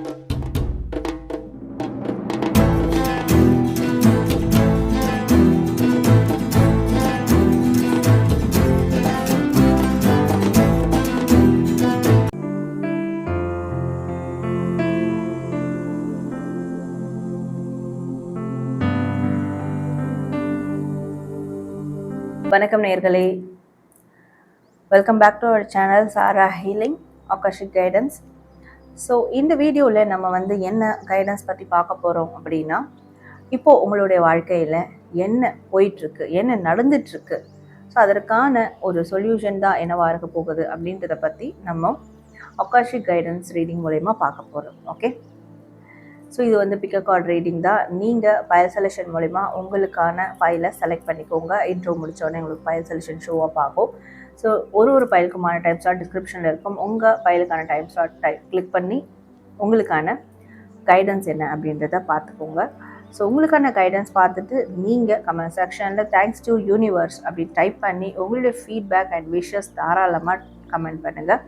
வணக்கம் நேர்களே. Welcome back to our channel Sara healing akashic guidance so இந்த வீடியோவில் நம்ம வந்து என்ன கைடன்ஸ் பற்றி பார்க்க போகிறோம் அப்படின்னா இப்போது உங்களுடைய வாழ்க்கையில் என்ன போயிட்டுருக்கு என்ன நடந்துட்டுருக்கு? ஸோ அதற்கான ஒரு சொல்யூஷன் தான் என்னவாக இருக்க போகுது அப்படின்றத பற்றி நம்ம அக்காஷி கைடன்ஸ் ரீடிங் மூலயமா பார்க்க போகிறோம் ஓகே ஸோ இது வந்து பிக்க கார்டு ரீடிங் தான். நீங்கள் ஃபைல் செலெக்ஷன் மூலிமா உங்களுக்கான ஃபைலை செலக்ட் பண்ணிக்கோங்க. இன்ட்ரோ முடித்தோடனே உங்களுக்கு ஃபைல் செலெக்ஷன் ஷோவாக அப் ஆகும் ஸோ ஒரு ஒரு ஃபைலுக்குமான டைம் ஸ்லாட் டிஸ்கிரிப்ஷனில் இருக்கும். உங்கள் ஃபைலுக்கான டைம் ஸ்லாட் டை கிளிக் பண்ணி உங்களுக்கான கைடன்ஸ் என்ன அப்படின்றத பார்த்துக்கோங்க. ஸோ உங்களுக்கான கைடன்ஸ் பார்த்துட்டு நீங்கள் கமெண்ட் செக்ஷனில் தேங்க்ஸ் டு யூனிவர்ஸ் அப்படி டைப் பண்ணி உங்களுடைய ஃபீட்பேக் அண்ட் விஷஸ் தாராளமாக கமெண்ட் பண்ணுங்கள்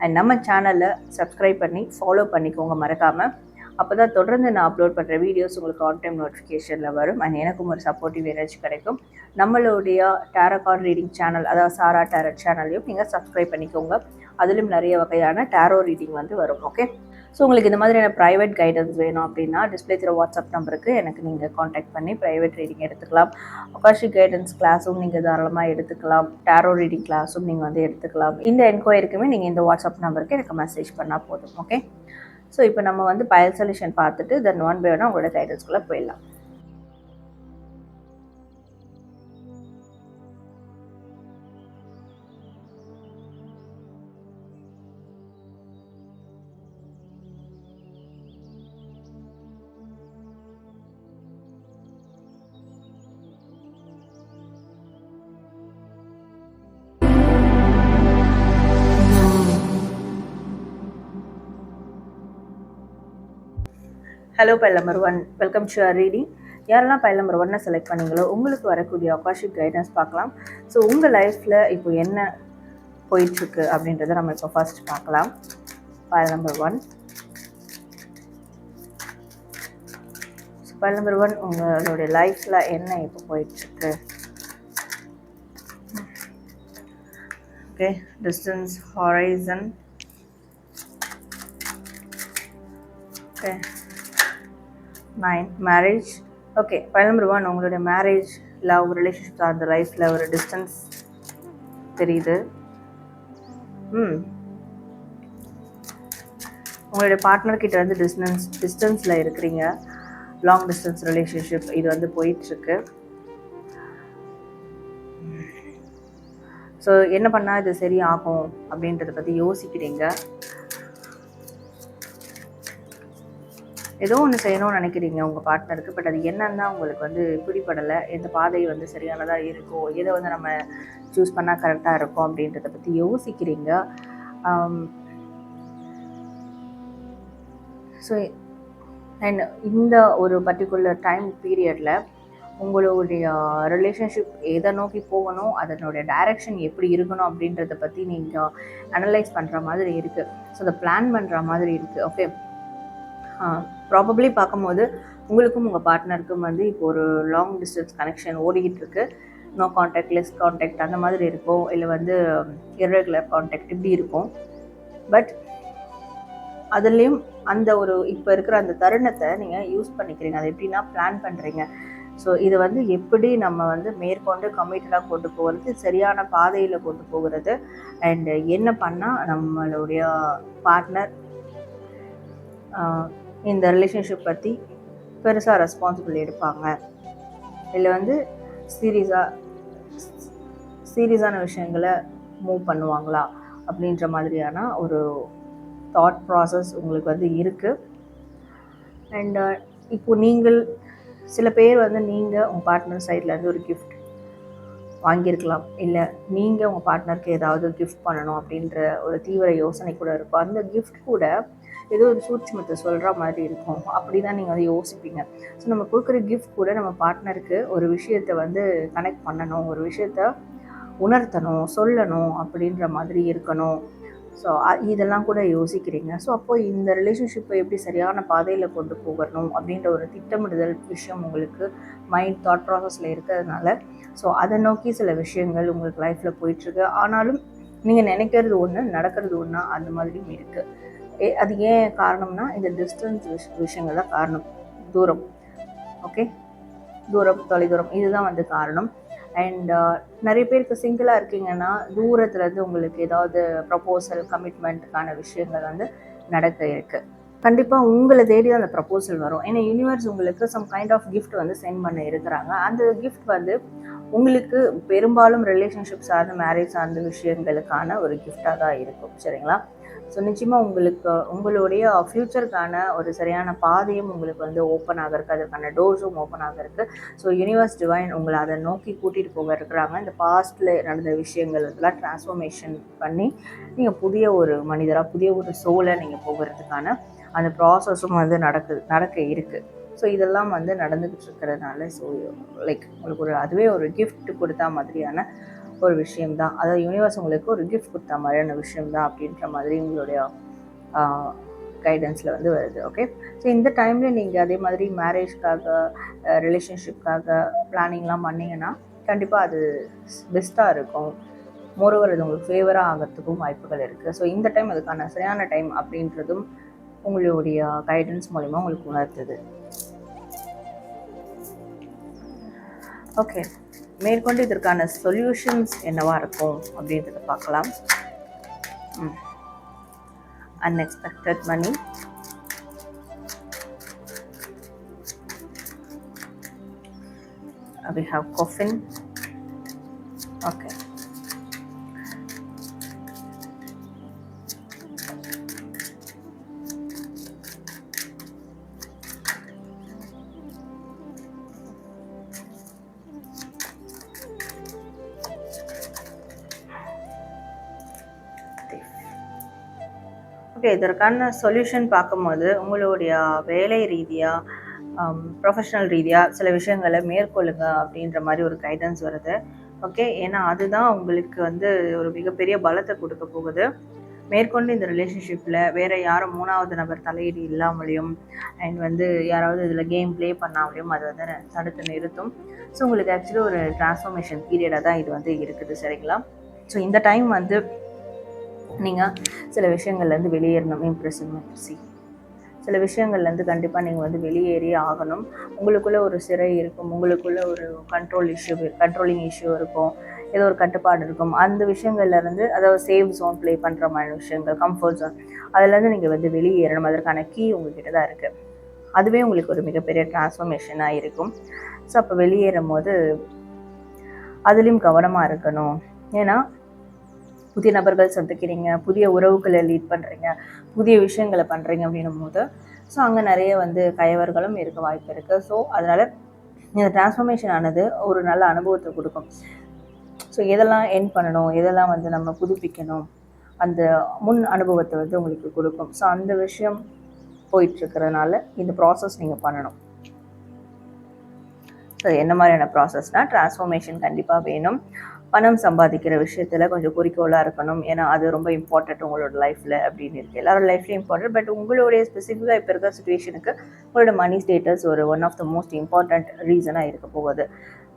அண்ட் நம்ம சேனலை சப்ஸ்கிரைப் பண்ணி ஃபாலோ பண்ணிக்கோங்க மறக்காமல் அப்போ தான் தொடர்ந்து நான் அப்லோட் பண்ணுற வீடியோஸ் உங்களுக்கு ஆன் டைம் நோட்டிஃபிகேஷனில் வரும். அண்ட் எனக்கும் ஒரு சப்போர்ட்டிவ் எனர்ஜி கிடைக்கும். நம்மளுடைய டேரகார்ட் ரீடிங் சேனல் அதாவது சாரா டேரட் சேனல்லையும் நீங்கள் சப்ஸ்கிரைப் பண்ணிக்கோங்க. அதிலும் நிறைய வகையான டேரோ ரீடிங் வந்து வரும் ஓகே ஸோ உங்களுக்கு இந்த மாதிரியான ப்ரைவேட் கைடன்ஸ் வேணும் அப்படின்னா டிஸ்பிளே திரு வாட்ஸ்அப் நம்பருக்கு எனக்கு நீங்கள் காண்டாக்ட் பண்ணி ப்ரைவேட் ரீடிங் எடுத்துக்கலாம். அகாஷி கைடன்ஸ் கிளாஸும் நீங்கள் தாராளமாக எடுத்துக்கலாம். டேரோ ரீடிங் கிளாஸும் நீங்கள் வந்து எடுத்துக்கலாம். இந்த என்கொயரிக்குமே நீங்கள் இந்த வாட்ஸ்அப் நம்பருக்கு எனக்கு மெசேஜ் பண்ணால் போதும் ஓகே ஸோ இப்போ நம்ம வந்து பயல் சொல்யூஷன் பார்த்துட்டு தென் ஒன் பை ஒன்னாக உங்களோட டைட்டில்ஸ்குள்ளே போயிடலாம். Hello pile number one welcome to our reading யாரெல்லாம் பைல் நம்பர் ஒன்னை செலக்ட் பண்ணீங்களோ உங்களுக்கு வரக்கூடிய அக்காஷிக் கைடன்ஸ் பார்க்கலாம். ஸோ உங்கள் லைஃப்பில் இப்போ என்ன போயிட்டுருக்கு அப்படின்றத நம்ம இப்போ ஃபர்ஸ்ட் பார்க்கலாம். Pile number one so pile number one உங்களுடைய லைஃப்பில் என்ன இப்போ போயிட்டுருக்கு? Okay distance horizon okay nine marriage okay pile number one உங்களுடைய மேரேஜ் லவ் ரிலேஷன்ஷிப் சார்ந்த லைஃப்பில் ஒரு டிஸ்டன்ஸ் தெரியுது. ம் உங்களுடைய பார்ட்னர்கிட்ட வந்து டிஸ்டன்ஸ் டிஸ்டன்ஸில் இருக்கிறீங்க. லாங் டிஸ்டன்ஸ் ரிலேஷன்ஷிப் இது வந்து போயிட்டுருக்கு. ஸோ என்ன பண்ணால் இது சரியாகும் அப்படின்றத பற்றி யோசிக்கிறீங்க. ஏதோ ஒன்று செய்யணும்னு நினைக்கிறீங்க உங்கள் பார்ட்னருக்கு பட் அது என்னன்னா உங்களுக்கு வந்து பிடிப்படலை எந்த பாதை வந்து சரியானதாக இருக்கோ எதை வந்து நம்ம சூஸ் பண்ணால் கரெக்டாக இருக்கும் அப்படின்றத பற்றி யோசிக்கிறீங்க. ஸோ அண்ட் இந்த ஒரு பர்டிகுலர் டைம் பீரியடில் உங்களுடைய ரிலேஷன்ஷிப் எதை நோக்கி போகணும் அதனுடைய டைரக்ஷன் எப்படி இருக்கணும் அப்படின்றத பற்றி நீங்கள் அனலைஸ் பண்ணுற மாதிரி இருக்குது ஸோ அதை பிளான் பண்ணுற மாதிரி இருக்குது ஓகே ப்ராபப்ளி பார்க்கும்போது உங்களுக்கும் உங்கள் பார்ட்னருக்கும் வந்து இப்போ ஒரு லாங் டிஸ்டன்ஸ் கனெக்ஷன் ஓடிக்கிட்டு இருக்கு. நோ காண்டாக்ட் லெஸ் காண்டாக்ட் அந்த மாதிரி இருக்கும். இல்லை வந்து um, இரகுலர் காண்டாக்ட் இப்படி இருக்கும். பட் அதுலேயும் அந்த ஒரு இப்போ இருக்கிற அந்த தருணத்தை நீங்கள் யூஸ் பண்ணிக்கிறீங்க. அது எப்படின்னா பிளான் பண்ணுறீங்க ஸோ இதை வந்து எப்படி நம்ம வந்து மேற்கொண்டு கமிட்டடாக கொண்டு போகிறது சரியான பாதையில் கொண்டு போகிறது அண்டு என்ன பண்ணால் நம்மளுடைய பார்ட்னர் இந்த ரிலேஷன்ஷிப் பற்றி பெருசாக ரெஸ்பான்சிபிள் எடுப்பாங்க. இதில் வந்து சீரியஸாக சீரியஸான விஷயங்களை மூவ் பண்ணுவாங்களா? அப்படின்ற மாதிரியான ஒரு தாட் ப்ராசஸ் உங்களுக்கு வந்து இருக்குது அண்டு uh, இப்போ நீங்கள் சில பேர் வந்து நீங்கள் உங்கள் பார்ட்னர் சைட்லேருந்து ஒரு கிஃப்ட் வாங்கியிருக்கலாம். இல்லை நீங்கள் உங்கள் பார்ட்னருக்கு ஏதாவது கிஃப்ட் பண்ணணும் அப்படின்ற ஒரு தீவிர யோசனை கூட இருக்கும். அந்த கிஃப்ட் கூட ஏதோ ஒரு சூட்சமத்தை சொல்கிற மாதிரி இருக்கும். அப்படி தான் நீங்கள் வந்து யோசிப்பீங்க. ஸோ நம்ம கொடுக்குற கிஃப்ட் கூட நம்ம பார்ட்னருக்கு ஒரு விஷயத்தை வந்து கனெக்ட் பண்ணணும். ஒரு விஷயத்த உணர்த்தணும் சொல்லணும் அப்படின்ற மாதிரி இருக்கணும். ஸோ இதெல்லாம் கூட யோசிக்கிறீங்க. ஸோ அப்போ இந்த ரிலேஷன்ஷிப்பை எப்படி சரியான பாதையில் கொண்டு போகணும் அப்படின்ற ஒரு திட்டமிடுதல் விஷயம் உங்களுக்கு மைண்ட் தாட் ப்ராசஸில் இருக்கிறதுனால. ஸோ அதை நோக்கி சில விஷயங்கள் உங்களுக்கு லைஃப்பில் போயிட்டுருக்கு ஆனாலும் நீங்கள் நினைக்கிறது ஒன்று நடக்கிறது ஒன்றா அந்த மாதிரியும் இருக்குது அது ஏன் காரணம்னா இந்த டிஸ்டன்ஸ் விஷ விஷயங்கள் தான் காரணம். தூரம். ஓகே தூரம் தொலைதூரம். இதுதான் வந்து காரணம். அண்ட் uh, நிறைய பேருக்கு சிங்கிளாக இருக்கீங்கன்னா தூரத்துலேருந்து உங்களுக்கு ஏதாவது ப்ரப்போசல் கமிட்மெண்ட்டுக்கான விஷயங்கள் வந்து நடக்க இருக்குது கண்டிப்பாக உங்களை தேடி அந்த ப்ரப்போசல் வரும். ஏன்னா யூனிவர்ஸ் உங்களுக்கு சம் கைண்ட் ஆஃப் கிஃப்ட் வந்து சென்ட் பண்ண இருக்கிறாங்க. அந்த கிஃப்ட் வந்து உங்களுக்கு பெரும்பாலும் ரிலேஷன்ஷிப் சார்ந்த மேரேஜ் சார்ந்த விஷயங்களுக்கான ஒரு கிஃப்டாக தான் இருக்கும். சரிங்களா? ஸோ நிச்சயமாக உங்களுக்கு உங்களுடைய ஃப்யூச்சருக்கான ஒரு சரியான பாதையும் உங்களுக்கு வந்து ஓப்பன் ஆகிறதுக்கு அதற்கான டோர்ஸும் ஓப்பன் ஆகிறதுக்கு ஸோ யூனிவர்ஸ் டிவைன் உங்களை அதை நோக்கி கூட்டிகிட்டு போக இருக்கிறாங்க. இந்த பாஸ்ட்டில் நடந்த விஷயங்கள் இதெல்லாம் டிரான்ஸ்ஃபர்மேஷன் பண்ணி நீங்கள் புதிய ஒரு மனிதராக புதிய ஒரு சோலை நீங்கள் போகிறதுக்கான அந்த ப்ராசஸும் வந்து நடக்குது நடக்க இருக்குது ஸோ இதெல்லாம் வந்து நடந்துக்கிட்டு இருக்கிறதுனால ஸோ லைக் உங்களுக்கு ஒரு அதுவே ஒரு கிஃப்ட் கொடுத்தா மாதிரியான ஒரு விஷயம் தான் அதாவது யூனிவர்ஸ் உங்களுக்கு ஒரு கிஃப்ட் கொடுத்த மாதிரியான விஷயம் தான் அப்படின்ற மாதிரி உங்களுடைய கைடன்ஸில் வந்து வருது ஓகே ஸோ இந்த டைமில் நீங்கள் அதே மாதிரி மேரேஜ்க்காக ரிலேஷன்ஷிப்காக பிளானிங்லாம் பண்ணிங்கன்னா கண்டிப்பாக அது பெஸ்ட்டாக இருக்கும். மோரோவர் அது உங்களுக்கு ஃபேவராக ஆகிறதுக்கும் வாய்ப்புகள் இருக்குது ஸோ இந்த டைம் அதுக்கான சரியான டைம் அப்படின்றதும் உங்களுடைய கைடன்ஸ் மூலிமா உங்களுக்கு உணர்த்துது ஓகே மேற்கொண்டு இதற்கான சொல்யூஷன்ஸ் என்னவா இருக்கும் அப்படின்றத பார்க்கலாம். Unexpected money we have coffin. Okay. Okay இதற்கான சொல்யூஷன் பார்க்கும்போது உங்களுடைய வேலை ரீதியாக ப்ரொஃபஷனல் um, ரீதியாக சில விஷயங்களை மேற்கொள்ளுங்க அப்படின்ற மாதிரி ஒரு கைடன்ஸ் வருது. ஓகே ஏன்னா அதுதான் உங்களுக்கு வந்து ஒரு மிகப்பெரிய பலத்தை கொடுக்க போகுது. மேற்கொண்டு இந்த ரிலேஷன்ஷிப்பில் வேறு யாரும் மூணாவது நபர் தலையீடு இல்லாமலையும் அண்ட் வந்து யாராவது இதில் கேம் ப்ளே பண்ணாமலையும் அது வந்து தடுத்து நிறுத்தும். ஸோ உங்களுக்கு ஆக்சுவலி ஒரு டிரான்ஸ்ஃபர்மேஷன் பீரியடாக தான் இது வந்து இருக்குது சரிங்களா? ஸோ இந்த டைம் வந்து நீங்கள் சில விஷயங்கள்லேருந்து வெளியேறணும். இம்ப்ரெசிவ்மெண்ட் சில விஷயங்கள்லேருந்து கண்டிப்பாக நீங்கள் வந்து வெளியேறியே ஆகணும். உங்களுக்குள்ளே ஒரு சிறை இருக்கும். உங்களுக்குள்ளே ஒரு கண்ட்ரோல் இஷ்யூ கண்ட்ரோலிங் இஷ்யூ இருக்கும். ஏதோ ஒரு கட்டுப்பாடு இருக்கும். அந்த விஷயங்கள்லேருந்து அதாவது சேஃப் ஜோன் ப்ளே பண்ணுற மாதிரி விஷயங்கள் கம்ஃபர்ட் ஜோன் அதுலேருந்து நீங்கள் வந்து வெளியேறணும். அதற்கான கீ உங்ககிட்ட தான் இருக்குது அதுவே உங்களுக்கு ஒரு மிகப்பெரிய டிரான்ஸ்ஃபர்மேஷனாக இருக்கும். ஸோ அப்போ வெளியேறும் போது அதுலேயும் கவனமாக இருக்கணும். ஏன்னா புதிய நபர்கள் சந்திக்கிறீங்க புதிய உறவுகளை லீட் பண்ணுறீங்க புதிய விஷயங்களை பண்ணுறீங்க அப்படின்னும் போது ஸோ அங்கே நிறைய வந்து கயவர்களும் இருக்க வாய்ப்பு இருக்குது ஸோ அதனால் இந்த டிரான்ஸ்ஃபர்மேஷன் ஆனது ஒரு நல்ல அனுபவத்தை கொடுக்கும். ஸோ எதெல்லாம் என் பண்ணணும் எதெல்லாம் வந்து நம்ம புதுப்பிக்கணும் அந்த முன் அனுபவத்தை வந்து உங்களுக்கு கொடுக்கும். ஸோ அந்த விஷயம் போயிட்டுருக்கிறதுனால இந்த ப்ராசஸ் நீங்கள் பண்ணணும். ஸோ என்ன மாதிரியான ப்ராசஸ்னால் டிரான்ஸ்ஃபர்மேஷன் கண்டிப்பாக வேணும். பணம் சம்பாதிக்கிற விஷயத்தில் கொஞ்சம் குறிக்கோளாக இருக்கணும். ஏன்னா அது ரொம்ப இம்பார்ட்டண்ட் உங்களோட லைஃப்பில் அப்படின்னு இருக்குது எல்லாரோட லைஃப்லேயும் இம்பார்ட்டன்ட் பட் உங்களுடைய ஸ்பெசிஃபிக்காக இப்போ இருக்கிற சுச்சுவேஷனுக்கு உங்களோட மணி ஸ்டேட்டஸ் ஒரு one of the most important ரீசனாக இருக்க போகுது.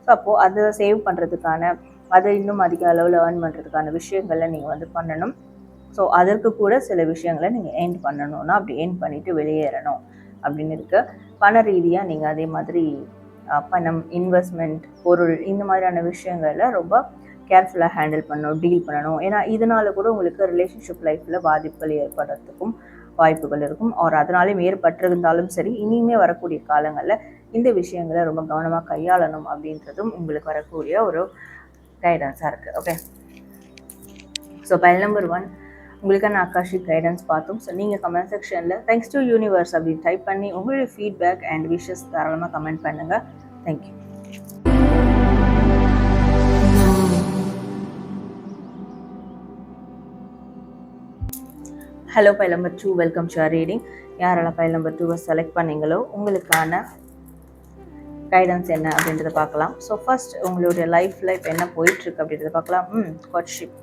ஸோ அப்போது அதை சேவ் பண்ணுறதுக்கான அதை இன்னும் அதிக அளவில் ஏர்ன் பண்ணுறதுக்கான விஷயங்களை நீங்கள் வந்து பண்ணணும். ஸோ அதற்கு கூட சில விஷயங்களை நீங்கள் எண்ட் பண்ணணும்னா அப்படி ஏர்ன் பண்ணிவிட்டு வெளியேறணும் அப்படின்னு இருக்குது பண ரீதியாக நீங்கள் அதே மாதிரி பணம் இன்வெஸ்ட்மெண்ட் பொருள் இந்த மாதிரியான விஷயங்களில் ரொம்ப கேர்ஃபுல்லாக ஹேண்டில் பண்ணணும் டீல் பண்ணணும். ஏன்னா இதனால் கூட உங்களுக்கு ரிலேஷன்ஷிப் லைஃப்பில் பாதிப்புகள் ஏற்படுறதுக்கும் வாய்ப்புகள் இருக்கும். அவர் அதனாலேயும் ஏற்பட்டிருந்தாலும் சரி இனிமே வரக்கூடிய காலங்களில் இந்த விஷயங்களை ரொம்ப கவனமாக கையாளணும் அப்படின்றதும் உங்களுக்கு வரக்கூடிய ஒரு கைடன்ஸாக இருக்குது okay so pile number one உங்களுக்கான ஆகாஷிக் கைடன்ஸ் பார்த்தோம். ஸோ நீங்கள் கமெண்ட் செக்ஷனில் தேங்க்ஸ் டு யூனிவர்ஸ் அப்படின்னு டைப் பண்ணி உங்களுடைய ஃபீட்பேக் அண்ட் விஷஸ் தாராளமாக கமெண்ட் பண்ணுங்கள் thank you hello pile number two welcome to reading யாரெல்லாம் பை நம்பர் டூவை செலக்ட் பண்ணீங்களோ உங்களுக்கான கைடன்ஸ் என்ன அப்படின்றத பார்க்கலாம். ஸோ ஃபர்ஸ்ட் உங்களுடைய லைஃப்பில் இப்போ என்ன போயிட்டுருக்கு அப்படின்றத பார்க்கலாம். ம் கொட்ஷிப்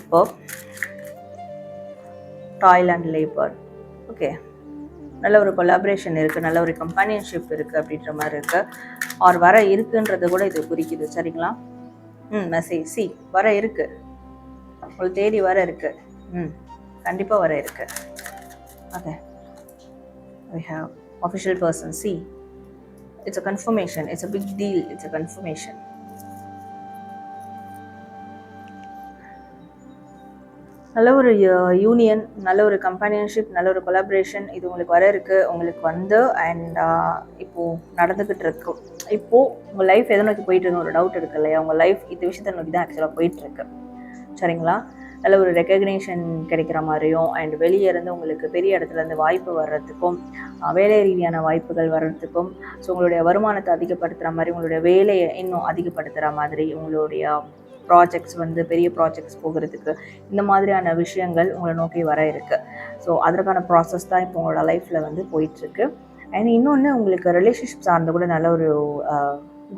இப்போ டாய்லாண்ட் அண்ட் லேபர் ஓகே நல்ல ஒரு கொலாபரேஷன் இருக்குது நல்ல ஒரு கம்பானியன்ஷிப் இருக்குது அப்படின்ற மாதிரி இருக்குது ஆர் வர இருக்குன்றது கூட இது குறிக்குது சரிங்களா? ம் மெசேஜ் சி வர இருக்குது உங்களுக்கு தேடி வர இருக்குது ம். கண்டிப்பாக வர இருக்குது okay we have official person see it's a confirmation it's a big deal it's a confirmation நல்ல ஒரு uh, யூனியன் நல்ல ஒரு கம்பானியன்ஷிப் நல்ல ஒரு கொலாபரேஷன் இது உங்களுக்கு வர இருக்குது உங்களுக்கு வந்து அண்ட் uh, இப்போது நடந்துக்கிட்டு இருக்கு. இப்போது உங்கள் லைஃப் எதை நோக்கி போயிட்டு இருக்கு ஒரு டவுட் இருக்கு இல்லையா? உங்கள் லைஃப் இந்த விஷயத்தை நோக்கி தான் ஆக்சுவலாக போயிட்டுருக்கு சரிங்களா? நல்ல ஒரு ரெக்கக்னேஷன் கிடைக்கிற மாதிரியும் அண்ட் வெளியே இருந்து உங்களுக்கு பெரிய இடத்துல இருந்து வாய்ப்பு வர்றதுக்கும் வேலை ரீதியான வாய்ப்புகள் வர்றதுக்கும் ஸோ உங்களுடைய வருமானத்தை அதிகப்படுத்துகிற மாதிரி உங்களுடைய வேலையை இன்னும் அதிகப்படுத்துகிற மாதிரி உங்களுடைய ப்ராஜெக்ட்ஸ் வந்து பெரிய ப்ராஜெக்ட்ஸ் போகிறதுக்கு இந்த மாதிரியான விஷயங்கள் உங்களை நோக்கி வர இருக்குது ஸோ அதற்கான ப்ராசஸ் தான் இப்போ உங்களோட லைஃப்பில் வந்து போயிட்டுருக்கு. அண்ட் இன்னொன்று உங்களுக்கு ரிலேஷன்ஷிப் சார்ந்த கூட நல்ல ஒரு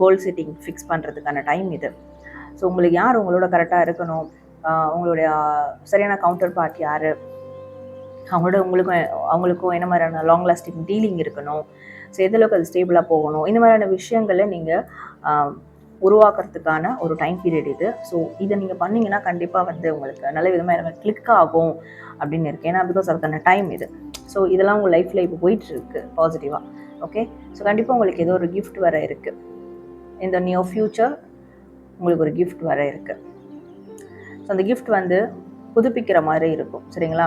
கோல் செட்டிங் ஃபிக்ஸ் பண்ணுறதுக்கான டைம் இது. ஸோ உங்களுக்கு யார் உங்களோட கரெக்டாக இருக்கணும்? உங்களுடைய சரியான கவுண்டர் பார்ட் யார்? அவங்களோட உங்களுக்கும் அவங்களுக்கும் என்ன மாதிரியான லாங் லாஸ்டிங் டீலிங் இருக்கணும்? ஸோ எந்தளவுக்கு அது ஸ்டேபிளாக போகணும்? இந்த மாதிரியான விஷயங்களை நீங்கள் உருவாக்குறதுக்கான ஒரு டைம் பீரியட் இது. ஸோ இதை நீங்கள் பண்ணிங்கன்னா கண்டிப்பாக வந்து உங்களுக்கு நல்ல விதமாக எனக்கு கிளிக் ஆகும் அப்படின்னு இருக்கு. ஏன்னா பிகாஸ் அதுக்கான டைம் இது. ஸோ இதெல்லாம் உங்கள் லைஃப்பில் இப்போ போயிட்டுருக்கு பாசிட்டிவாக ஓகே ஸோ கண்டிப்பாக உங்களுக்கு ஏதோ ஒரு கிஃப்ட் வர இருக்குது இந்த நியோ ஃப்யூச்சர் உங்களுக்கு ஒரு கிஃப்ட் வர இருக்குது ஸோ அந்த கிஃப்ட் வந்து புதுப்பிக்கிற மாதிரி இருக்கும் சரிங்களா?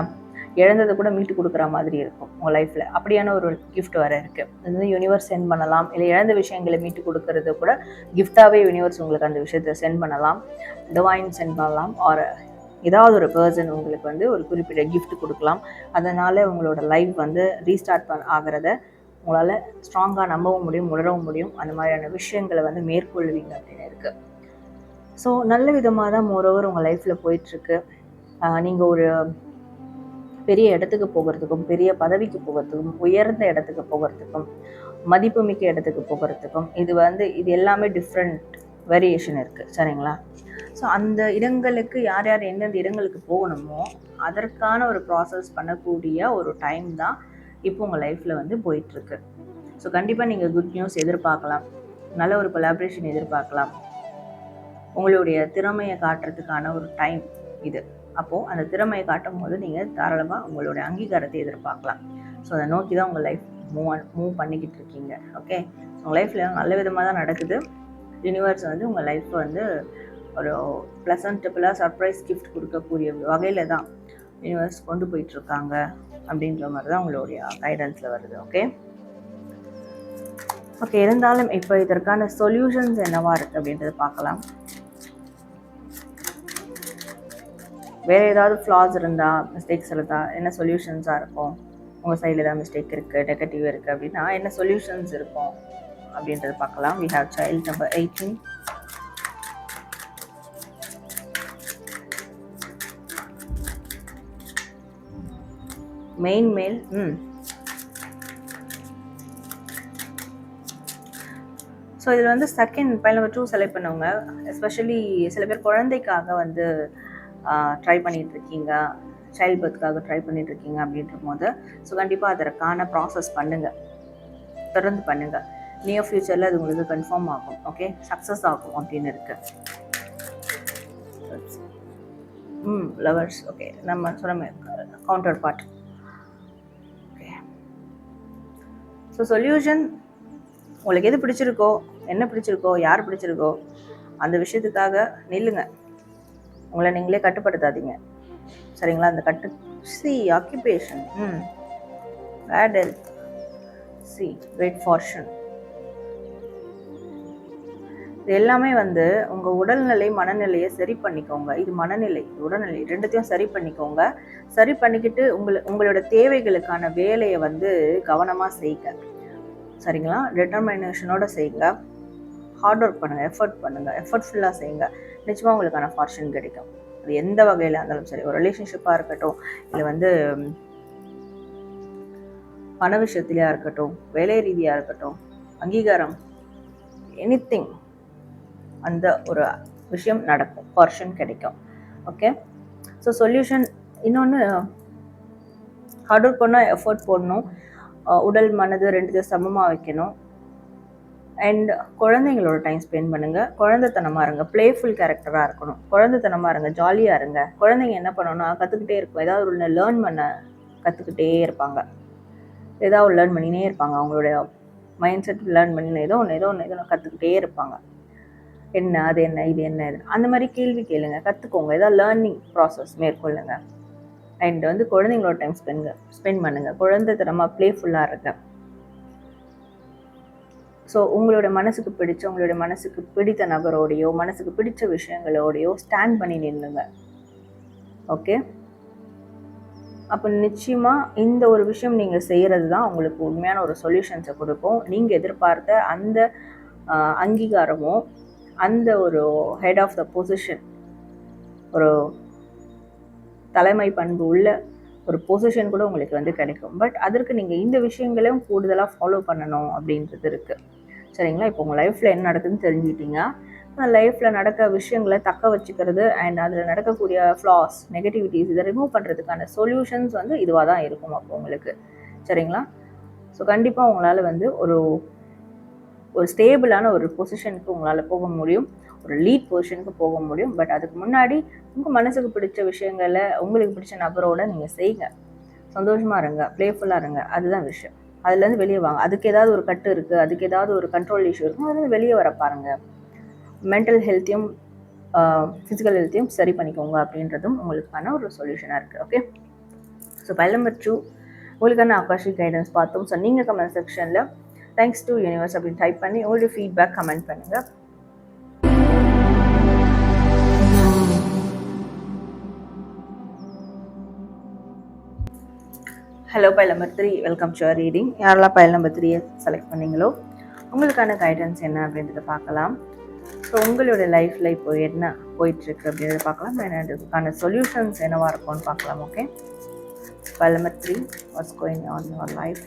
இழந்ததை கூட மீட்டு கொடுக்குற மாதிரி இருக்கும் உங்கள் லைஃப்பில் அப்படியான ஒரு கிஃப்ட் வர இருக்குது அது வந்து யூனிவர்ஸ் சென்ட் பண்ணலாம். இல்லை இழந்த விஷயங்களை மீட்டு கொடுக்கறது கூட கிஃப்டாகவே யூனிவர்ஸ் உங்களுக்கு அந்த விஷயத்தை சென்ட் பண்ணலாம். டிவைன் சென்ட் பண்ணலாம். ஆர் ஏதாவது ஒரு பர்சன் உங்களுக்கு வந்து ஒரு குறிப்பிட்ட கிஃப்ட் கொடுக்கலாம். அதனால் உங்களோட லைஃப் வந்து ரீஸ்டார்ட் பண்ண ஆகிறத உங்களால் ஸ்ட்ராங்காக நம்பவும் முடியும் உணரவும் முடியும். அந்த மாதிரியான விஷயங்களை வந்து மேற்கொள்வீங்க அப்படின்னு இருக்குது ஸோ நல்ல விதமாக தான் மோரோவர் உங்கள் லைஃப்பில் போயிட்டுருக்கு. நீங்கள் ஒரு பெரிய இடத்துக்கு போகிறதுக்கும் பெரிய பதவிக்கு போகிறதுக்கும் உயர்ந்த இடத்துக்கு போகிறதுக்கும் மதிப்புமிக்க இடத்துக்கு போகிறதுக்கும் இது வந்து இது எல்லாமே டிஃப்ரெண்ட் வேரியேஷன் இருக்குது சரிங்களா? ஸோ அந்த இடங்களுக்கு யார் யார் எந்தெந்த இடங்களுக்கு போகணுமோ அதற்கான ஒரு ப்ராசஸ் பண்ணக்கூடிய ஒரு டைம் தான் இப்போ உங்கள் லைஃப்பில் வந்து போயிட்டுருக்கு. ஸோ கண்டிப்பாக நீங்கள் குட் நியூஸ் எதிர்பார்க்கலாம். நல்ல ஒரு கொலாபரேஷன் எதிர்பார்க்கலாம். உங்களுடைய திறமையை காட்டுறதுக்கான ஒரு டைம் இது. அப்போது அந்த திறமையை காட்டும் போது நீங்கள் தாராளமாக உங்களுடைய அங்கீகாரத்தை எதிர்பார்க்கலாம். ஸோ அதை நோக்கி தான் உங்கள் லைஃப் மூவ் மூவ் பண்ணிக்கிட்டு இருக்கீங்க. ஓகே உங்கள் லைஃப்பில் நல்ல விதமாக தான் நடக்குது. யூனிவர்ஸ் வந்து உங்கள் லைஃப்பை வந்து ஒரு ப்ளசன்டபுளாக சர்ப்ரைஸ் கிஃப்ட் கொடுக்கக்கூடிய வகையில் தான் யூனிவர்ஸ் கொண்டு போயிட்டுருக்காங்க அப்படின்ற மாதிரி தான் உங்களுடைய கைடன்ஸில் வருது. ஓகே ஓகே இருந்தாலும் இப்போ இதற்கான சொல்யூஷன்ஸ் என்னவாக இருக்குது அப்படின்றத பார்க்கலாம். வேறு ஏதாவது ஃப்ளாஸ் இருந்தால் மிஸ்டேக்ஸ் இருந்தால் என்ன சொல்யூஷன்ஸாக இருக்கும்? உங்கள் சைடில் ஏதாவது மிஸ்டேக் இருக்குது நெகட்டிவ் இருக்குது அப்படின்னா என்ன சொல்யூஷன்ஸ் இருக்கும்? அப்படின்றத பார்க்கலாம். We have child number eighteen main male hmm so இதில் வந்து செகண்ட் பையன் நம்பர் டூ செலக்ட் பண்ணவங்க எஸ்பெஷலி சில பேர் குழந்தைக்காக வந்து ட்ரை பண்ணிகிட்ருக்கீங்க இருக்கீங்க சைல்ட் பர்த்க்காக ட்ரை பண்ணிகிட்ருக்கீங்க இருக்கீங்க அப்படின்ற போது ஸோ கண்டிப்பாக அதற்கான ப்ராசஸ் பண்ணுங்கள் தொடர்ந்து பண்ணுங்கள் நியர் ஃப்யூச்சரில் அது உங்களுக்கு கன்ஃபார்ம் ஆகும் ஓகே சக்ஸஸ் ஆகும் அப்படின்னு இருக்குது ம் லவர்ஸ் ஓகே நம்ம சொன்ன counterpart okay so solution உங்களுக்கு எது பிடிச்சிருக்கோ என்ன பிடிச்சிருக்கோ யார் பிடிச்சிருக்கோ அந்த விஷயத்துக்காக நில்லுங்கள் உங்களை நீங்களே கட்டுப்படுத்தாதீங்க. சரிங்களா? அந்த கட்டு see occupation hmm. Bad health see great fashion இது எல்லாமே வந்து உங்கள் உடல்நிலை மனநிலையை சரி பண்ணிக்கோங்க. இது மனநிலை உடல்நிலை. ரெண்டுத்தையும் சரி பண்ணிக்கோங்க. சரி பண்ணிக்கிட்டு உங்களை உங்களோட தேவைகளுக்கான வேலையை வந்து கவனமாக செய்யுங்க சரிங்களா? டிட்டர்மினேஷனோட செய்யுங்க ஹார்ட் ஒர்க் பண்ணுங்கள் எஃபர்ட் பண்ணுங்கள் எஃபர்ட்ஃபுல்லாக செய்யுங்க நிச்சயமாக உங்களுக்கான ஃபார்ச்சூன் கிடைக்கும். அது எந்த வகையில் இருந்தாலும் சரி ஒரு ரிலேஷன்ஷிப்பாக இருக்கட்டும் இல்லை வந்து பண விஷயத்துலையா இருக்கட்டும் வேலை ரீதியாக இருக்கட்டும் அங்கீகாரம் எனிதிங் அந்த ஒரு விஷயம் நடக்கும். ஃபார்ஷன் கிடைக்கும். ஓகே ஸோ சொல்யூஷன் இன்னொன்று ஹார்ட் ஒர்க் பண்ணால் எஃபர்ட் போடணும். உடல் மனது ரெண்டுத்தையும் சமமாக வைக்கணும். அண்ட் குழந்தைங்களோட டைம் ஸ்பெண்ட் பண்ணுங்கள் குழந்தைத்தனமாக இருங்க. ப்ளேஃபுல் கேரக்டராக இருக்கணும். குழந்தைத்தனமாக இருங்க. ஜாலியாக இருங்க. குழந்தைங்க என்ன பண்ணணும்னா கற்றுக்கிட்டே இருக்கும். ஏதாவது ஒன்று லேர்ன் பண்ண கற்றுக்கிட்டே இருப்பாங்க. ஏதாவது ஒரு லேர்ன் பண்ணினே இருப்பாங்க. அவங்களுடைய மைண்ட் செட் லேர்ன் பண்ணி ஏதோ ஒன்று ஏதோ ஒன்று ஏதோ ஒன்று கற்றுக்கிட்டே இருப்பாங்க. என்ன அது என்ன இது என்ன இது. அந்த மாதிரி கேள்வி கேளுங்க. கற்றுக்கோங்க ஏதாவது லேர்னிங் ப்ராசஸ் மேற்கொள்ளுங்க. அண்ட் வந்து குழந்தைங்களோட டைம் ஸ்பெண்ட் ஸ்பெண்ட் பண்ணுங்க. குழந்தைத்தனமாக ப்ளேஃபுல்லாக இருங்க. ஸோ உங்களோட மனசுக்கு பிடிச்ச உங்களுடைய மனசுக்கு பிடித்த நபரோடையோ மனசுக்கு பிடிச்ச விஷயங்களோடையோ ஸ்டாண்ட் பண்ணி நில்லுங்க. ஓகே அப்போ நிச்சயமாக இந்த ஒரு விஷயம் நீங்கள் செய்கிறது தான் உங்களுக்கு உண்மையான ஒரு சொல்யூஷன்ஸை கொடுக்கும். நீங்கள் எதிர்பார்த்த அந்த அங்கீகாரமோ அந்த ஒரு ஹெட் ஆஃப் த பொசிஷன் ஒரு தலைமை பண்பு உள்ள ஒரு பொசிஷன் கூட உங்களுக்கு வந்து கிடைக்கும். பட் அதற்கு நீங்கள் இந்த விஷயங்களையும் கூடுதலாக ஃபாலோ பண்ணணும் அப்படின்றது இருக்குது சரிங்களா? இப்போ உங்கள் லைஃப்பில் என்ன நடக்குதுன்னு தெரிஞ்சுக்கிட்டீங்க. லைஃப்பில் நடக்க விஷயங்களை தக்க வச்சுக்கிறது அண்ட் அதில் நடக்கக்கூடிய ஃப்ளாஸ் நெகட்டிவிட்டிஸ் இதை ரிமூவ் பண்ணுறதுக்கான சொல்யூஷன்ஸ் வந்து இதுவாக தான் இருக்கும் அப்போ உங்களுக்கு. சரிங்களா? ஸோ கண்டிப்பாக உங்களால் வந்து ஒரு ஒரு ஸ்டேபிளான ஒரு பொசிஷனுக்கு உங்களால் போக முடியும். ஒரு லீட் பொசிஷனுக்கு போக முடியும். பட் அதுக்கு முன்னாடி உங்கள் மனசுக்கு பிடிச்ச விஷயங்களை உங்களுக்கு பிடிச்ச நபரோட நீங்கள் செய்யுங்க சந்தோஷமாக இருங்க. ப்ளேஃபுல்லாக இருங்க. அதுதான் விஷயம். அதுலேருந்து வெளியே வாங்க. அதுக்கு ஏதாவது ஒரு கட்டு இருக்குது அதுக்கு ஏதாவது ஒரு கண்ட்ரோல் இஷ்யூ இருக்கும் அதுலேருந்து வெளியே வர பாருங்க. மென்டல் ஹெல்த்தையும் ஃபிசிக்கல் ஹெல்த்தையும் சரி பண்ணிக்கோங்க அப்படின்றதும் உங்களுக்கான ஒரு சொல்யூஷனாக இருக்குது okay so pile number two உங்களுக்கான அக்காஷிக் கைடன்ஸ் பார்த்தோம். ஸோ நீங்கள் கமெண்ட் செக்ஷனில் தேங்க்ஸ் டு யூனிவர்ஸ் அப்படின்னு டைப் பண்ணி உங்களுடைய ஃபீட்பேக் கமெண்ட் பண்ணுங்கள் hello pile number three welcome to reading யாரெல்லாம் பைல் நம்பர் த்ரீயை செலக்ட் பண்ணீங்களோ உங்களுக்கான கைடன்ஸ் என்ன அப்படின்றத பார்க்கலாம். ஸோ உங்களுடைய லைஃப்பில் இப்போ என்ன போயிட்டுருக்கு அப்படின்றத பார்க்கலாம். And அதுக்கான சொல்யூஷன்ஸ் என்னவா இருக்கும்னு பார்க்கலாம் okay pile number three what's going on your life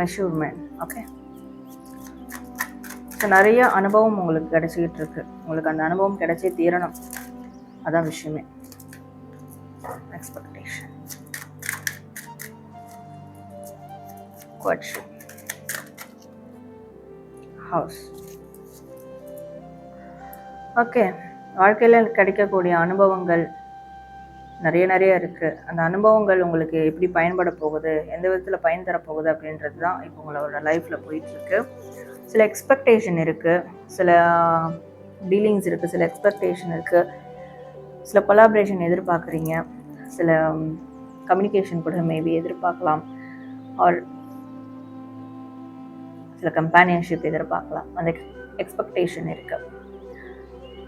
measurement okay so நிறைய அனுபவம் உங்களுக்கு கிடைச்சிக்கிட்டு இருக்கு. உங்களுக்கு அந்த அனுபவம் கிடைச்சே தீரணும். அதான் விஷயமே. எக்ஸ்பெக்டேஷன் ஹவுஸ் ஓகே வாழ்க்கையில் கிடைக்கக்கூடிய அனுபவங்கள் நிறைய நிறைய இருக்குது அந்த அனுபவங்கள் உங்களுக்கு எப்படி பயன்பட போகுது? எந்த விதத்தில் பயன் தரப்போகுது போகுது அப்படின்றது தான் இப்போ உங்களோட லைஃப்பில் போயிட்டுருக்கு சில எக்ஸ்பெக்டேஷன் இருக்குது சில டீலிங்ஸ் இருக்குது சில எக்ஸ்பெக்டேஷன் இருக்குது சில கொலாபரேஷன் எதிர்பார்க்குறீங்க. சில கம்யூனிகேஷன் கூட மேபி எதிர்பார்க்கலாம். ஆர் சில கம்பேனியன்ஷிப் எதிர்பார்க்கலாம். அந்த எக்ஸ்பெக்டேஷன் இருக்குது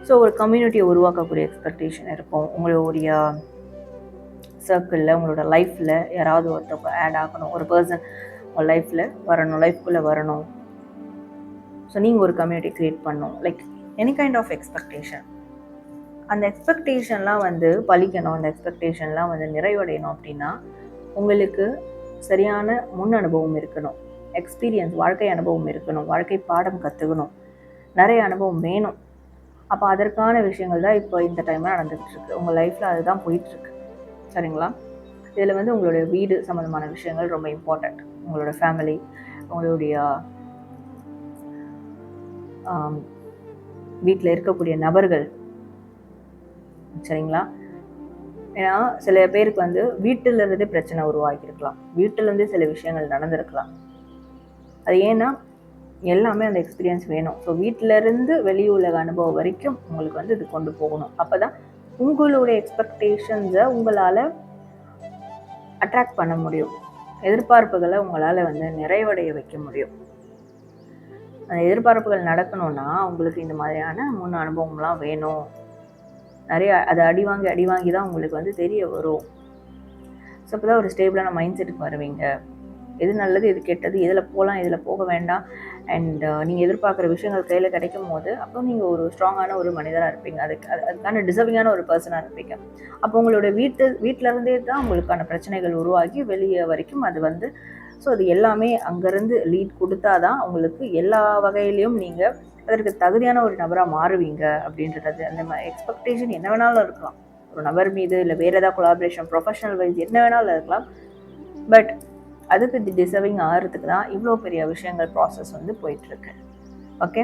ஸோ ஒரு கம்யூனிட்டியை உருவாக்கக்கூடிய எக்ஸ்பெக்டேஷன் இருக்கும். உங்களுடைய சர்க்கிளில் உங்களோட லைஃப்பில் யாராவது ஒருத்தவங்க ஆட் ஆகணும். ஒரு பர்சன் உங்கள் லைஃப்பில் வரணும் லைஃப்குள்ளே வரணும். ஸோ நீங்கள் ஒரு கம்யூனிட்டி க்ரியேட் பண்ணும். Like any kind of expectation அந்த எக்ஸ்பெக்டேஷன்லாம் வந்து பழிக்கணும். அந்த எக்ஸ்பெக்டேஷன்லாம் வந்து நிறைவடையணும் அப்படின்னா உங்களுக்கு சரியான முன் அனுபவம் இருக்கணும். எக்ஸ்பீரியன்ஸ் வாழ்க்கை அனுபவம் இருக்கணும். வாழ்க்கை பாடம் கற்றுக்கணும் நிறைய அனுபவம் வேணும். அப்போ அதற்கான விஷயங்கள் தான் இப்போ இந்த டைமில் நடந்துகிட்ருக்கு. உங்கள் லைஃப்பில் அதுதான் போயிட்டுருக்கு சரிங்களா? இதில் வந்து உங்களுடைய வீடு சம்மந்தமான விஷயங்கள் ரொம்ப இம்பார்ட்டண்ட் உங்களோட ஃபேமிலி உங்களுடைய வீட்டில் இருக்கக்கூடிய நபர்கள். சரிங்களா? ஏன்னா சில பேருக்கு வந்து வீட்டிலிருந்து பிரச்சனை உருவாகியிருக்கலாம் வீட்டிலேருந்து சில விஷயங்கள் நடந்திருக்கலாம். அது ஏன்னா எல்லாமே அந்த எக்ஸ்பீரியன்ஸ் வேணும். ஸோ வீட்டிலேருந்து வெளி உலக அனுபவம் வரைக்கும் உங்களுக்கு வந்து இது கொண்டு போகணும். அப்போ தான் உங்களுடைய எக்ஸ்பெக்டேஷன்ஸை உங்களால் அட்ராக்ட் பண்ண முடியும். எதிர்பார்ப்புகளை உங்களால் வந்து நிறைவடைய வைக்க முடியும். எதிர்பார்ப்புகள் நடக்கணும்னா உங்களுக்கு இந்த மாதிரியான முன் அனுபவம்லாம் வேணும். நிறைய அதை அடி வாங்கி அடி வாங்கி தான் உங்களுக்கு வந்து தெரிய வரும். ஸோ அப்போ தான் ஒரு ஸ்டேபிளான மைண்ட் செட்டுக்கு வருவீங்க. எது நல்லது எது கெட்டது எதில் போகலாம் எதில் போக வேண்டாம். அண்ட் நீங்கள் எதிர்பார்க்குற விஷயங்கள் கையில் கிடைக்கும் போது அப்போ நீங்கள் ஒரு ஸ்ட்ராங்கான ஒரு மனிதராக இருப்பீங்க. அதுக்கு அது அதுக்கான டிசர்விங்கான ஒரு பர்சனாக இருப்பீங்க. அப்போ உங்களுடைய வீட்டு வீட்டிலருந்தே தான் உங்களுக்கான பிரச்சனைகள் உருவாகி வெளியே வரைக்கும் அது வந்து ஸோ அது எல்லாமே அங்கேருந்து லீட் கொடுத்தா தான் உங்களுக்கு எல்லா வகையிலையும் நீங்கள் அதற்கு தகுதியான ஒரு நபராக மாறுவீங்க அப்படின்றது அந்த மாதிரி எக்ஸ்பெக்டேஷன் என்ன வேணாலும் இருக்கலாம். ஒரு நபர் மீது இல்லை வேறு ஏதாவது கொலாபரேஷன் ப்ரொஃபஷனல் வைஸ் என்ன வேணாலும் இருக்கலாம். பட் அதுக்கு டிசர்விங் ஆகிறதுக்கு தான் இவ்வளோ பெரிய விஷயங்கள் ப்ராசஸ் வந்து போயிட்டுருக்கு. ஓகே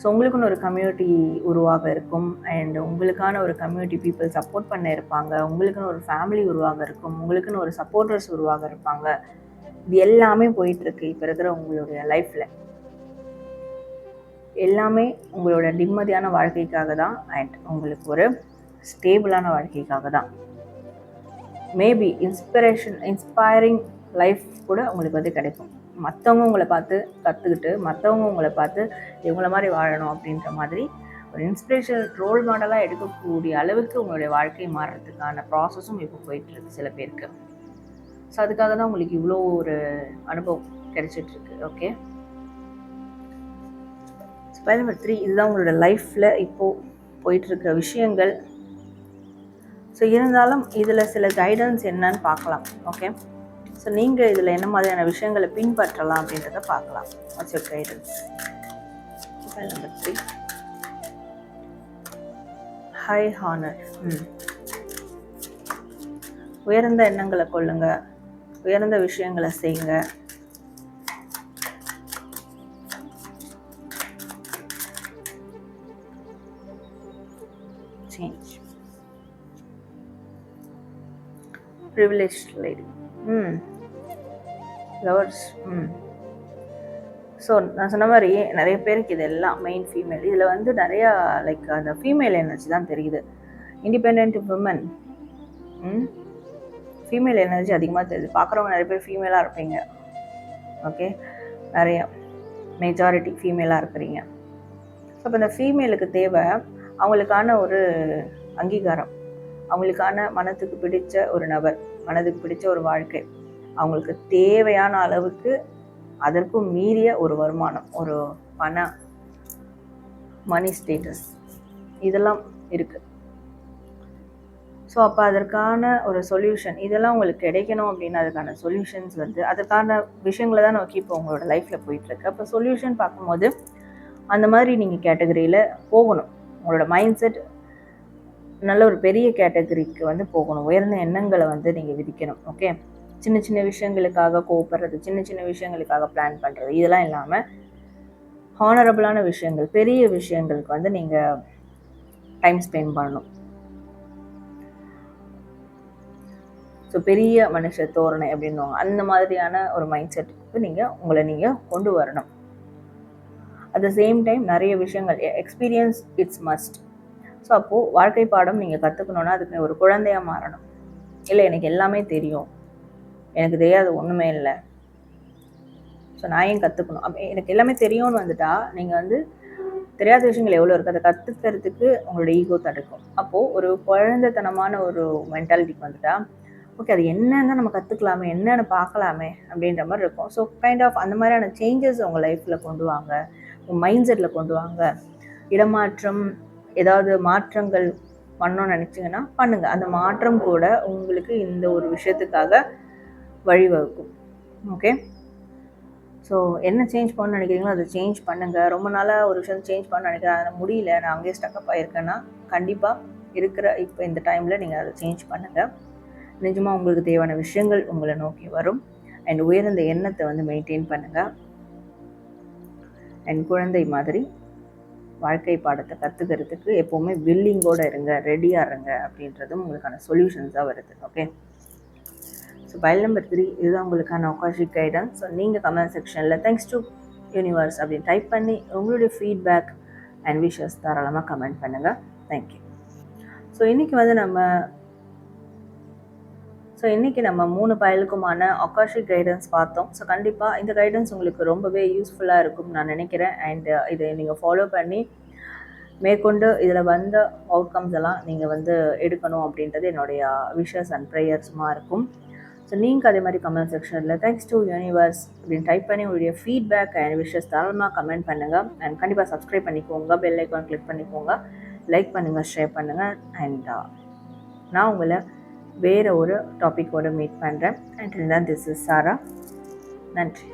ஸோ உங்களுக்குன்னு ஒரு கம்யூனிட்டி உருவாக இருக்கும். அண்ட் உங்களுக்கான ஒரு கம்யூனிட்டி பீப்புள் சப்போர்ட் பண்ண இருப்பாங்க. உங்களுக்குன்னு ஒரு ஃபேமிலி உருவாக இருக்கும். உங்களுக்குன்னு ஒரு சப்போர்ட்டர்ஸ் உருவாக இருப்பாங்க. இது எல்லாமே போயிட்டுருக்கு இப்போ இருக்கிற உங்களுடைய லைஃப்பில் எல்லாமே உங்களோட நிம்மதியான வாழ்க்கைக்காக தான் அண்ட் உங்களுக்கு ஒரு ஸ்டேபிளான வாழ்க்கைக்காக தான். மேபி இன்ஸ்பிரேஷன் இன்ஸ்பைரிங் லைஃப் கூட உங்களுக்கு வந்து கிடைக்கும். மற்றவங்க உங்களை பார்த்து கற்றுக்கிட்டு மற்றவங்க உங்களை பார்த்து இவங்கள மாதிரி வாழணும் அப்படின்ற மாதிரி ஒரு இன்ஸ்பிரேஷன் ரோல் மாடலாக எடுக்கக்கூடிய அளவுக்கு உங்களுடைய வாழ்க்கை மாறுறதுக்கான ப்ராசஸும் இப்போ போயிட்டுருக்கு சில பேருக்கு. ஸோ அதுக்காக தான் உங்களுக்கு இவ்வளோ ஒரு அனுபவம் கிடைச்சிட்ருக்கு. ஓகே ஸ்பைல் நம்பர் த்ரீ இதுதான் உங்களோட லைஃப்பில் இப்போது போயிட்டுருக்க விஷயங்கள். ஸோ இருந்தாலும் இதில் சில கைடன்ஸ் என்னன்னு பார்க்கலாம். ஓகே ஸோ நீங்கள் இதில் என்ன மாதிரியான விஷயங்களை பின்பற்றலாம் அப்படின்றத பார்க்கலாம். What's your guidance pile number three high honour hmm உயர்ந்த எண்ணங்களை கொள்ளுங்கள் உயர்ந்த விஷயங்களை செய்யுங்க. Change privileged lady. Hmm lovers hmm so நான் சொன்ன மாதிரி நிறைய பேருக்கு இது எல்லாம் மெயின் ஃபீமேல் இதில் வந்து நிறையா லைக் அந்த ஃபீமேல் எனர்ஜி தான் தெரியுது. Independent woman hmm female energy அதிகமாக தெரியுது. பார்க்குறவங்க நிறைய பேர் ஃபீமேலாக இருப்பீங்க. ஓகே நிறைய. மெஜாரிட்டி ஃபீமேலாக இருக்கிறீங்க. ஸோ அப்போ இந்த ஃபீமேலுக்கு தேவை அவங்களுக்கான ஒரு அங்கீகாரம். அவங்களுக்கான மனத்துக்கு பிடிச்ச ஒரு நபர் மனதுக்கு பிடிச்ச ஒரு வாழ்க்கை. அவங்களுக்கு தேவையான அளவுக்கு அதற்கும் மீறிய ஒரு வருமானம் ஒரு பண மணி ஸ்டேட்டஸ் இதெல்லாம் இருக்குது ஸோ அப்போ அதற்கான ஒரு சொல்யூஷன் இதெல்லாம் உங்களுக்கு கிடைக்கணும் அப்படின்னா அதுக்கான சொல்யூஷன்ஸ் வந்து அதுக்கான விஷயங்களை தான் நோக்கி இப்போ உங்களோட லைஃப்பில் போயிட்டுருக்கு. அப்போ சொல்யூஷன் பார்க்கும்போது அந்த மாதிரி நீங்கள் கேட்டகரியில் போகணும். உங்களோட மைண்ட் செட் நல்ல ஒரு பெரிய கேட்டகரிக்கு வந்து போகணும். உயர்ந்த எண்ணங்களை வந்து நீங்கள் விதிக்கணும். ஓகே சின்ன சின்ன விஷயங்களுக்காக கோவப்படுறது சின்ன சின்ன விஷயங்களுக்காக பிளான் பண்ணுறது இதெல்லாம் இல்லாமல் ஹானரபுளான விஷயங்கள் பெரிய விஷயங்களுக்கு வந்து நீங்கள் டைம் ஸ்பெண்ட் பண்ணணும். ஸோ பெரிய மனுஷ தோரணை அப்படின்வாங்க அந்த மாதிரியான ஒரு மைண்ட் செட்டுக்கு நீங்கள் உங்களை நீங்கள் கொண்டு வரணும். அட் த சேம் டைம் நிறைய விஷயங்கள் எக்ஸ்பீரியன்ஸ் இட்ஸ் மஸ்ட் ஸோ அப்போது வாழ்க்கை பாடம் நீங்கள் கற்றுக்கணுன்னா அதுக்கு ஒரு குழந்தையாக மாறணும். இல்லை எனக்கு எல்லாமே தெரியும். எனக்கு தெரியாது ஒன்றுமே இல்லை. ஸோ நான் ஏன் கற்றுக்கணும் அப்போ எனக்கு எல்லாமே தெரியும்னு வந்துட்டா நீங்கள் வந்து தெரியாத விஷயங்கள் எவ்வளோ இருக்குது அதை கற்றுக்கிறதுக்கு உங்களோட ஈகோ தடுக்கும். அப்போது ஒரு குழந்தைத்தனமான ஒரு மென்டாலிட்டிக்கு வந்துட்டா ஓகே அது என்னன்னு நம்ம கற்றுக்கலாமே என்னென்னு பார்க்கலாமே அப்படின்ற மாதிரி இருக்கும். ஸோ கைண்ட் ஆஃப் அந்த மாதிரியான சேஞ்சஸ் உங்கள் லைஃப்பில் கொண்டு வாங்க உங்கள் மைண்ட் செட்டில் கொண்டு வாங்க. இடமாற்றம் ஏதாவது மாற்றங்கள் பண்ணோன்னு நினச்சிங்கன்னா பண்ணுங்கள் அந்த மாற்றம் கூட உங்களுக்கு இந்த ஒரு விஷயத்துக்காக வழிவகுக்கும். ஓகே ஸோ என்ன சேஞ்ச் பண்ண நினைக்கிறீங்களோ அதை சேஞ்ச் பண்ணுங்கள் ரொம்ப நாளாக ஒரு விஷயம் சேஞ்ச் பண்ண நினைக்கிறேன். அதை முடியல. நான் அங்கேயே ஸ்டக்கப் ஆகிருக்கேன்னா கண்டிப்பாக இருக்கிற இப்போ இந்த டைமில் நீங்கள் அதை சேஞ்ச் பண்ணுங்கள் நிஜமாக உங்களுக்கு தேவையான விஷயங்கள் உங்களை நோக்கி வரும். அண்ட் உயர்ந்த எண்ணத்தை வந்து மெயின்டைன் பண்ணுங்கள் அண்ட் குழந்தை மாதிரி வாழ்க்கை பாடத்தை கற்றுக்கிறதுக்கு எப்போவுமே வில்லிங்கோடு இருங்க ரெடியாக இருங்க அப்படின்றதும் உங்களுக்கான சொல்யூஷன்ஸாக வருது okay so pile number three இதுதான் உங்களுக்கான ஒகாஷிக் கைடன்ஸ் ஸோ நீங்கள் கமெண்ட் செக்ஷனில் தேங்க்ஸ் டு யூனிவர்ஸ் அப்படின்னு டைப் பண்ணி உங்களுடைய ஃபீட்பேக் அண்ட் விஷஸ் தாராளமாக கமெண்ட் பண்ணுங்கள் தேங்க்யூ ஸோ இன்றைக்கி வந்து நம்ம ஸோ இன்றைக்கி நம்ம மூணு பயலுக்குமான அக்காஷி கைடன்ஸ் பார்த்தோம். ஸோ கண்டிப்பாக இந்த கைடன்ஸ் உங்களுக்கு ரொம்பவே யூஸ்ஃபுல்லாக இருக்கும்னு நான் நினைக்கிறேன். அண்ட் uh, இதை நீங்கள் ஃபாலோ பண்ணி மேற்கொண்டு இதில் வந்த அவுட்கம்ஸ் எல்லாம் நீங்கள் வந்து எடுக்கணும் அப்படின்றது என்னுடைய விஷஸ் அண்ட் ப்ரேயர்ஸுமாக இருக்கும். ஸோ நீங்கள் அதே மாதிரி கமெண்ட் செக்ஷனில் தேங்க்ஸ் டு யூனிவர்ஸ் அப்படின்னு டைப் பண்ணி உங்களுடைய ஃபீட்பேக் அண்ட் விஷஸ் தாராளமாக கமெண்ட் பண்ணுங்கள் அண்ட் கண்டிப்பாக சப்ஸ்கிரைப் பண்ணிக்கோங்க. பெல் ஐக்கான் கிளிக் பண்ணிக்கோங்க. லைக் பண்ணுங்கள் ஷேர் பண்ணுங்கள் அண்ட் uh, நான் உங்களை வேறு ஒரு டாப்பிக்கோடு மீட் பண்ணுறேன் அண்ட் தான் திஸ் இஸ் சாரா நன்றி.